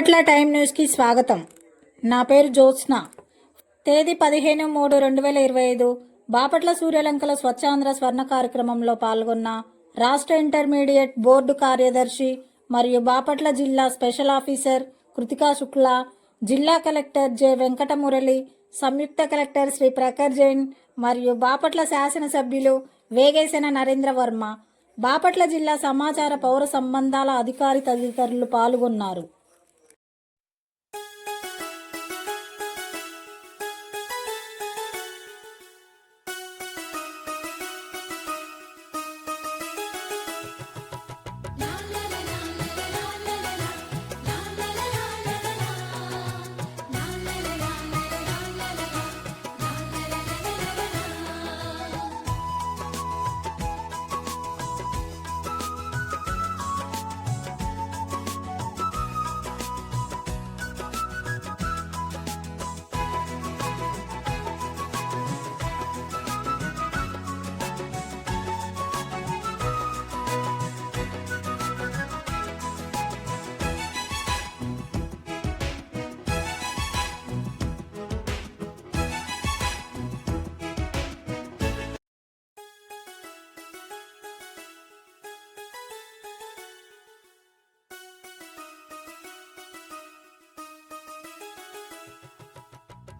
Bapatla time న్యూస్కి స్వాగతం. నా పేరు జ్యోత్స్న. తేదీ పదిహేను మూడు రెండు వేల ఇరవై ఐదు బాపట్ల సూర్యలంకల స్వచ్ఛాంధ్ర స్వర్ణ కార్యక్రమంలో పాల్గొన్న రాష్ట్ర ఇంటర్మీడియట్ బోర్డు కార్యదర్శి మరియు బాపట్ల జిల్లా స్పెషల్ ఆఫీసర్ కృతికా శుక్లా జిల్లా కలెక్టర్ జె వెంకటమురళి సంయుక్త కలెక్టర్ శ్రీ ప్రఖర్ జైన్ మరియు బాపట్ల శాసనసభ్యులు వేగేశన నరేంద్ర వర్మ. బాపట్ల జిల్లా సమాచార పౌర సంబంధాల అధికారి తదితరులు పాల్గొన్నారు.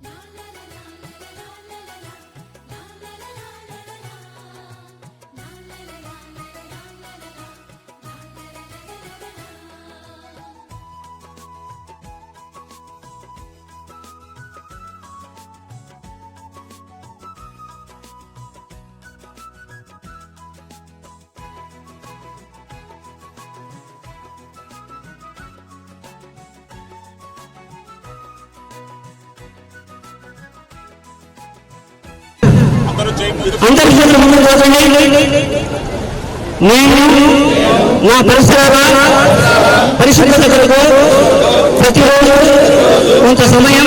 Yeah. అందరి చేతులు ముందుకు పోతుంది నేను నా పరిసరాల పరిశుభ్రత కొరకు ప్రతిరోజు కొంత సమయం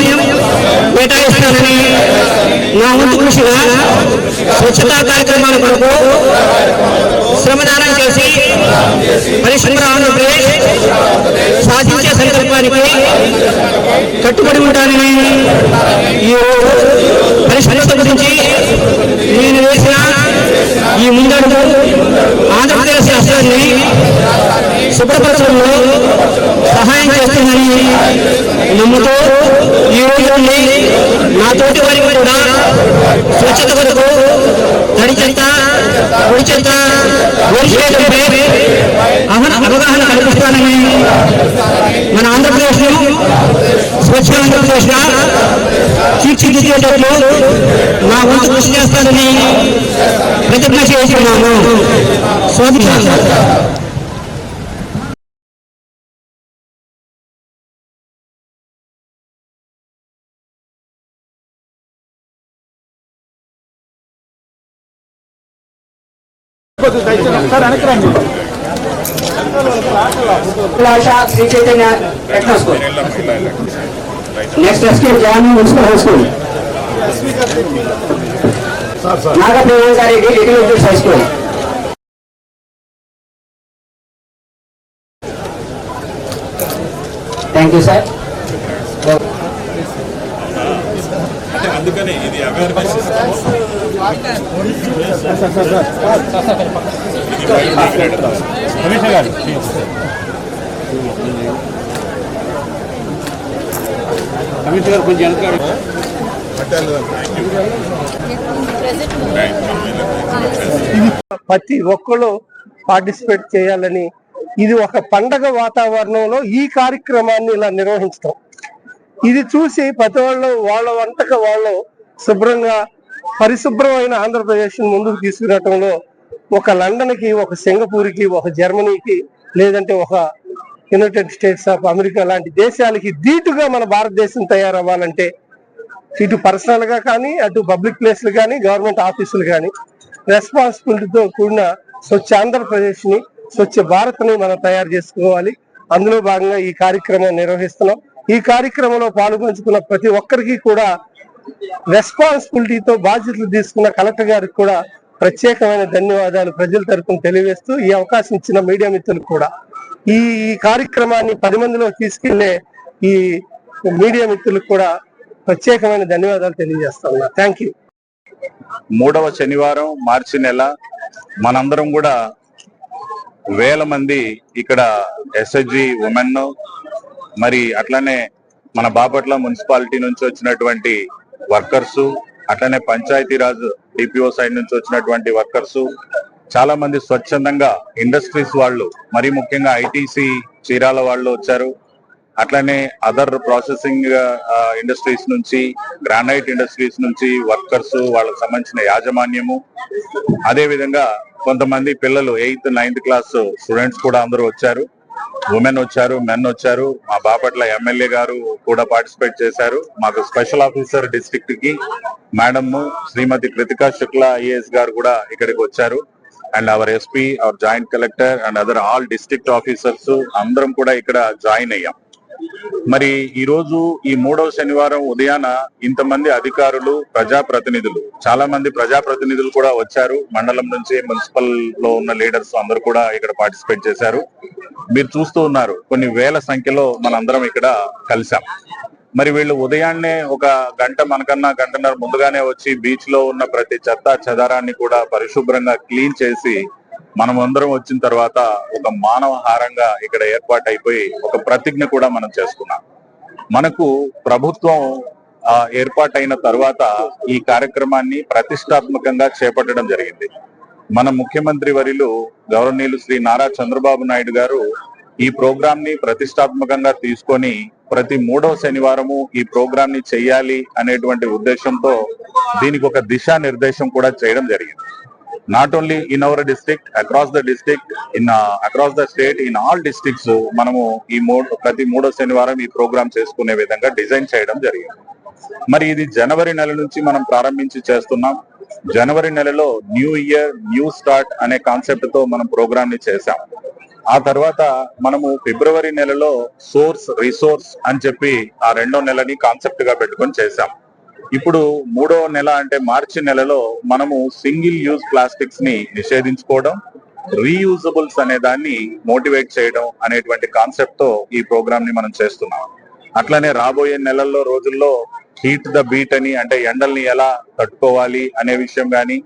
కేటాయిస్తానని నా ముందు కృషిగా స్వచ్ఛతా కార్యక్రమాల కొరకు శ్రమదానం చేసి పరిశుభ్ర ఆంధ్రప్రదేశ్ సాధించే సంకల్పానికి కట్టుబడి ఉంటానని ఈ పరిశుభ్రత గురించి నేను వేసిన ఈ ముందడుగు ఆంధ్రప్రదేశ్ రాష్ట్రాన్ని శుభ్రపరచడంలో సహాయం చేస్తుందని నమ్ముతూ ఈ నా తోటి వారికి కూడా స్వచ్ఛత కొరకు తడి చెత్త పొడి చెత్త ఓడిచేయడంపై అవగాహన కల్పిస్తానని మన ఆంధ్రప్రదేశ్ స్వచ్ఛ ఆంధ్రప్రదేశ్ తీర్చిదిద్దేటట్లు నా వంతు కృషి చేస్తానని ప్రతిజ్ఞ చేస్తున్నాను Swami Sri Chaitanya techno school next SK John municipal high school Naga Priyankareddy little Vidyut high school thank you sir అందుకని ఇది అవేర్నెస్ రమేష్ గారు రమేష్ గారు కొంచెం వెనక ప్రతి ఒక్కళ్ళు పార్టిసిపేట్ చేయాలని ఇది ఒక పండగ వాతావరణంలో ఈ కార్యక్రమాన్ని ఇలా నిర్వహించడం ఇది చూసి ప్రతి వాళ్ళు వాళ్ళ వంటక వాళ్ళు శుభ్రంగా పరిశుభ్రమైన ఆంధ్రప్రదేశ్ ముందుకు తీసుకురావటంలో ఒక లండన్కి ఒక సింగపూర్కి ఒక జర్మనీకి లేదంటే ఒక యునైటెడ్ స్టేట్స్ ఆఫ్ అమెరికా లాంటి దేశాలకి ధీటుగా మన భారతదేశం తయారవ్వాలంటే ఇటు పర్సనల్గా కానీ అటు పబ్లిక్ ప్లేస్లు కానీ గవర్నమెంట్ ఆఫీసులు కానీ రెస్పాన్సిబిలిటీతో కూడిన స్వచ్ఛ ఆంధ్రప్రదేశ్ని స్వచ్ఛ భారత్ని మనం తయారు చేసుకోవాలి. అందులో భాగంగా ఈ కార్యక్రమం నిర్వహిస్తున్నాం. ఈ కార్యక్రమంలో పాల్గొంచుకున్న ప్రతి ఒక్కరికి కూడా రెస్పాన్సిబిలిటీతో బాధ్యతలు తీసుకున్న కలెక్టర్ గారికి కూడా ప్రత్యేకమైన ధన్యవాదాలు ప్రజల తరపున తెలియజేస్తూ ఈ అవకాశం ఇచ్చిన మీడియా మిత్రులకు కూడా. ఈ కార్యక్రమాన్ని పది మందిలో తీసుకెళ్ళే ఈ మీడియా మిత్రులకు కూడా ప్రత్యేకమైన ధన్యవాదాలు తెలియజేస్తున్నా థ్యాంక్ యూ మూడవ శనివారం మార్చి నెల మనందరం కూడా వేల మంది ఇక్కడ ఎస్హెచ్జి ఉమెన్ మరి అట్లనే మన బాపట్ల మున్సిపాలిటీ నుంచి వచ్చినటువంటి వర్కర్స్ అట్లనే పంచాయతీరాజ్ డిపిఓ సైడ్ నుంచి వచ్చినటువంటి వర్కర్స్ చాలా మంది స్వచ్ఛందంగా ఇండస్ట్రీస్ వాళ్ళు మరి ముఖ్యంగా ఐటీసీ చీరాల వాళ్ళు వచ్చారు. అట్లనే అదర్ ప్రాసెసింగ్ ఇండస్ట్రీస్ నుంచి గ్రానైట్ ఇండస్ట్రీస్ నుంచి వర్కర్స్ వాళ్ళకి సంబంధించిన యాజమాన్యము. అదే విధంగా కొంతమంది పిల్లలు ఎయిత్ నైన్త్ క్లాస్ స్టూడెంట్స్ కూడా అందరూ వచ్చారు. ఉమెన్ వచ్చారు మెన్ వచ్చారు. మా బాపట్ల ఎమ్మెల్యే గారు కూడా పార్టిసిపేట్ చేశారు. మాకు స్పెషల్ ఆఫీసర్ డిస్ట్రిక్ట్కి మేడం శ్రీమతి కృతికా శుక్లా ఐఏఎస్ గారు కూడా ఇక్కడికి వచ్చారు. And our SP our joint collector and other all district officers అందరం కూడా ఇక్కడ జాయిన్ అయ్యాం. మరి ఈ రోజు ఈ మూడవ శనివారం ఉదయాన ఇంతమంది అధికారులు ప్రజాప్రతినిధులు చాలా మంది ప్రజాప్రతినిధులు కూడా వచ్చారు. మండలం నుంచి మున్సిపల్లో ఉన్న లీడర్స్ అందరూ కూడా ఇక్కడ పార్టిసిపేట్ చేశారు. మీరు చూస్తూ ఉన్నారు కొన్ని వేల సంఖ్యలో మనందరం ఇక్కడ కలిసాం. మరి వీళ్ళు ఉదయాన్నే ఒక గంట మనకన్నా గంటన్నర ముందుగానే వచ్చి బీచ్లో ఉన్న ప్రతి చెత్త చెదారాన్ని కూడా పరిశుభ్రంగా క్లీన్ చేసి మనం అందరం వచ్చిన తర్వాత ఒక మానవ హారంగా ఇక్కడ ఏర్పాటు అయిపోయి ఒక ప్రతిజ్ఞ కూడా మనం చేసుకున్నాం. మనకు ప్రభుత్వం ఆ, ఏర్పాటైన తర్వాత ఈ కార్యక్రమాన్ని ప్రతిష్టాత్మకంగా చేపట్టడం జరిగింది. మన ముఖ్యమంత్రి వరిలు గవర్నీయులు శ్రీ నారా చంద్రబాబు నాయుడు గారు ఈ ప్రోగ్రామ్ని ప్రతిష్టాత్మకంగా తీసుకొని ప్రతి మూడవ శనివారము ఈ ప్రోగ్రామ్ని చేయాలి అనేటువంటి ఉద్దేశంతో దీనికి ఒక దిశా నిర్దేశం కూడా చేయడం జరిగింది. Not only in our district across the district in across the state in all districts మనము ఈ మూడు ప్రతి మూడో శనివారం ఈ ప్రోగ్రామ్ చేసుకునే విధంగా డిజైన్ చేయడం జరిగింది. మరి ఇది జనవరి నెల నుంచి మనం ప్రారంభించి చేస్తున్నాం. జనవరి నెలలో న్యూ ఇయర్ న్యూ స్టార్ట్ అనే కాన్సెప్ట్తో మనం ప్రోగ్రామ్ని చేశాం. ఆ తర్వాత మనము ఫిబ్రవరి నెలలో సోర్స్ రిసోర్స్ అని చెప్పి ఆ రెండో నెలని కాన్సెప్ట్గా పెట్టుకొని చేశాం. ఇప్పుడు మూడో నెల అంటే మార్చి నెలలో మనము సింగిల్ యూజ్ ప్లాస్టిక్స్ని నిషేధించుకోవడం రీయూజబుల్స్ అనే దాన్ని మోటివేట్ చేయడం అనేటువంటి కాన్సెప్ట్తో ఈ ప్రోగ్రామ్ని మనం చేస్తున్నాం. అట్లనే రాబోయే నెలల్లో రోజుల్లో హీట్ ద బీట్ అని అంటే ఎండల్ని ఎలా తట్టుకోవాలి అనే విషయం గాని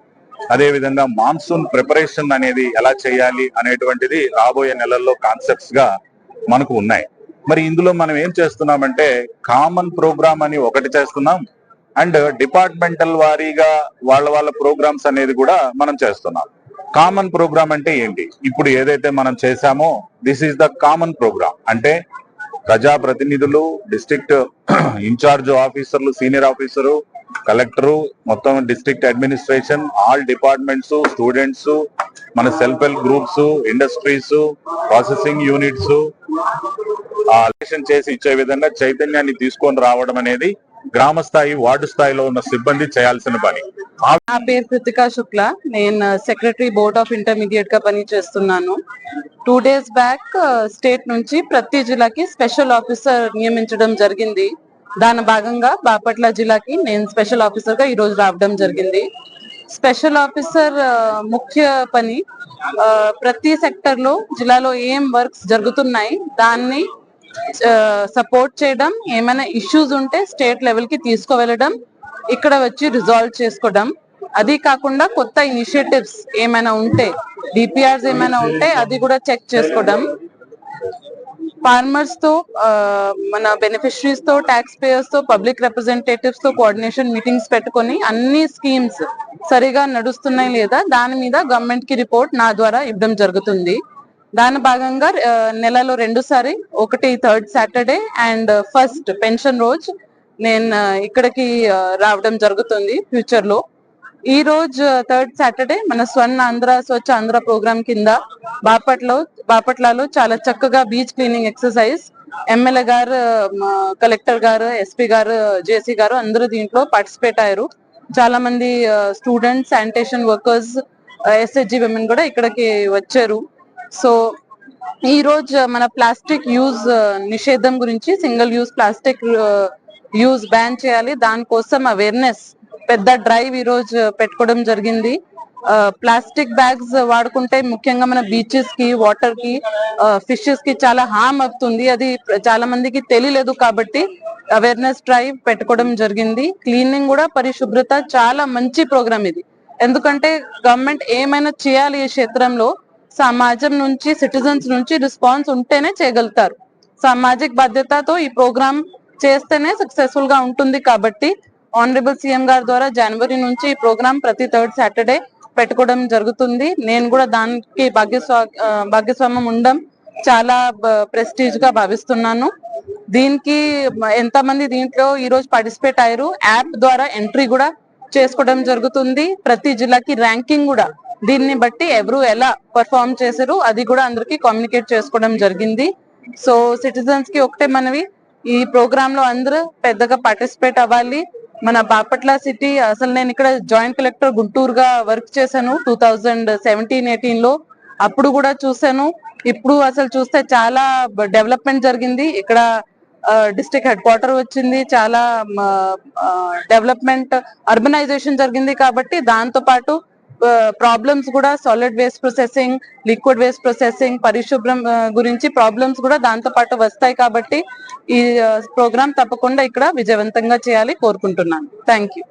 అదే విధంగా మాన్సూన్ ప్రిపరేషన్ అనేది ఎలా చేయాలి అనేటువంటిది రాబోయే నెలల్లో కాన్సెప్ట్స్గా మనకు ఉన్నాయి. మరి ఇందులో మనం ఏం చేస్తున్నామంటే కామన్ ప్రోగ్రామ్ అని ఒకటి చేస్తున్నాం. అండ్ డిపార్ట్మెంటల్ వారీగా వాళ్ళ వాళ్ళ ప్రోగ్రామ్స్ అనేది కూడా మనం చేస్తున్నాం. కామన్ ప్రోగ్రామ్ అంటే ఏంటి? ఇప్పుడు ఏదైతే మనం చేశామో this is the common program అంటే ప్రజాప్రతినిధులు డిస్ట్రిక్ట్ ఇన్ఛార్జ్ ఆఫీసర్లు సీనియర్ ఆఫీసరు కలెక్టరు మొత్తం district administration all departments students మన self help groups industries processing units ఆలోచన చేసి ఇచ్చే విధంగా చైతన్యాన్ని తీసుకొని రావడం అనేది గ్రామ స్థాయి వార్డు స్థాయిలో ఉన్న సిబ్బంది చేయాల్సిన పని. నా పేరు కృతికా శుక్ల. నేను సెక్రటరీ బోర్డ్ ఆఫ్ ఇంటర్మీడియట్గా పని చేస్తున్నాను. టూ డేస్ బ్యాక్ స్టేట్ నుంచి ప్రతి జిల్లాకి స్పెషల్ ఆఫీసర్ నియమించడం జరిగింది. దాని భాగంగా బాపట్ల జిల్లాకి నేను స్పెషల్ ఆఫీసర్గా ఈ రోజు రావడం జరిగింది. స్పెషల్ ఆఫీసర్ uh, ముఖ్య పని uh, ప్రతి సెక్టర్లో జిల్లాలో ఏం వర్క్స్ జరుగుతున్నాయి దాన్ని సపోర్ట్ చేయడం ఏమైనా ఇష్యూస్ ఉంటే స్టేట్ లెవెల్కి తీసుకువెళ్ళడం ఇక్కడ వచ్చి రిజాల్వ్ చేసుకోవడం. అది కాకుండా కొత్త ఇనిషియేటివ్స్ ఏమైనా ఉంటే డిపిఆర్స్ ఏమైనా ఉంటే అది కూడా చెక్ చేసుకోవడం. ఫార్మర్స్తో మన బెనిఫిషరీస్తో ట్యాక్స్ పేయర్స్తో పబ్లిక్ రిప్రజెంటేటివ్స్తో కోఆర్డినేషన్ మీటింగ్స్ పెట్టుకొని అన్ని స్కీమ్స్ సరిగా నడుస్తున్నాయి లేదా దాని మీద గవర్నమెంట్కి రిపోర్ట్ నా ద్వారా ఇవ్వడం జరుగుతుంది. దాని భాగంగా నెలలో రెండుసారి ఒకటి third Saturday and first pension రోజు నేను ఇక్కడికి రావడం జరుగుతుంది ఫ్యూచర్లో ఈ రోజు థర్డ్ సాటర్డే మన స్వర్ణ ఆంధ్ర స్వచ్ఛ ఆంధ్ర ప్రోగ్రామ్ కింద బాపట్లో బాపట్లలో చాలా చక్కగా బీచ్ క్లీనింగ్ ఎక్సర్సైజ్ ఎమ్మెల్యే గారు కలెక్టర్ గారు ఎస్పీ గారు జేసీ గారు అందరూ దీంట్లో పార్టిసిపేట్ అయ్యారు. చాలా మంది students sanitation workers SHG women కూడా ఇక్కడికి వచ్చారు. సో ఈ రోజు మన ప్లాస్టిక్ యూజ్ నిషేధం గురించి single use plastic use ban చేయాలి. దానికోసం అవేర్నెస్ పెద్ద డ్రైవ్ ఈ రోజు పెట్టుకోవడం జరిగింది. ప్లాస్టిక్ బ్యాగ్స్ వాడుకుంటే ముఖ్యంగా మన బీచెస్కి వాటర్కి ఫిషెస్కి చాలా హామ్ అవుతుంది. అది చాలా మందికి తెలియలేదు కాబట్టి అవేర్నెస్ డ్రైవ్ పెట్టుకోవడం జరిగింది. క్లీనింగ్ కూడా పరిశుభ్రత చాలా మంచి ప్రోగ్రామ్ ఇది. ఎందుకంటే గవర్నమెంట్ ఏమైనా చేయాలి ఈ క్షేత్రంలో సమాజం నుంచి సిటిజన్స్ నుంచి రెస్పాన్స్ ఉంటేనే చేయగలుగుతారు. సామాజిక బాధ్యతతో ఈ ప్రోగ్రామ్ చేస్తేనే సక్సెస్ఫుల్గా ఉంటుంది కాబట్టి ఆనరబుల్ సీఎం గారి ద్వారా జనవరి నుంచి ఈ ప్రోగ్రామ్ ప్రతి థర్డ్ సాటర్డే పెట్టుకోవడం జరుగుతుంది. నేను కూడా దానికి భాగ్యస్వా భాగ్యస్వామ్యం భాగస్వామ్యం ఉండడం చాలా ప్రెస్టీజ్గా భావిస్తున్నాను. దీనికి ఎంత మంది దీంట్లో ఈ రోజు పార్టిసిపేట్ అయ్యారు? యాప్ ద్వారా ఎంట్రీ కూడా చేసుకోవడం జరుగుతుంది. ప్రతి జిల్లాకి ర్యాంకింగ్ కూడా. దీన్ని బట్టి ఎవరు ఎలా పర్ఫామ్ చేశారు అది కూడా అందరికి కమ్యూనికేట్ చేసుకోవడం జరిగింది. సో సిటిజన్స్కి ఒకటే మనవి. ఈ ప్రోగ్రామ్లో అందరూ పెద్దగా పార్టిసిపేట్ అవ్వాలి. మన బాపట్ల సిటీ అసలు నేను ఇక్కడ జాయింట్ కలెక్టర్ గుంటూరుగా వర్క్ చేశాను టూ థౌజండ్ సెవెంటీన్ ఎయిటీన్లో అప్పుడు కూడా చూశాను. ఇప్పుడు అసలు చూస్తే చాలా డెవలప్మెంట్ జరిగింది. ఇక్కడ డిస్ట్రిక్ట్ హెడ్ క్వార్టర్ వచ్చింది. చాలా డెవలప్మెంట్ అర్బనైజేషన్ జరిగింది కాబట్టి దాంతో పాటు ప్రాబ్లమ్స్ కూడా solid waste processing liquid waste processing పరిశుభ్రం గురించి ప్రాబ్లమ్స్ కూడా దాంతో పాటు వస్తాయి కాబట్టి ఈ ప్రోగ్రామ్ తప్పకుండా ఇక్కడ విజయవంతంగా చేయాలి కోరుకుంటున్నాను. Thank you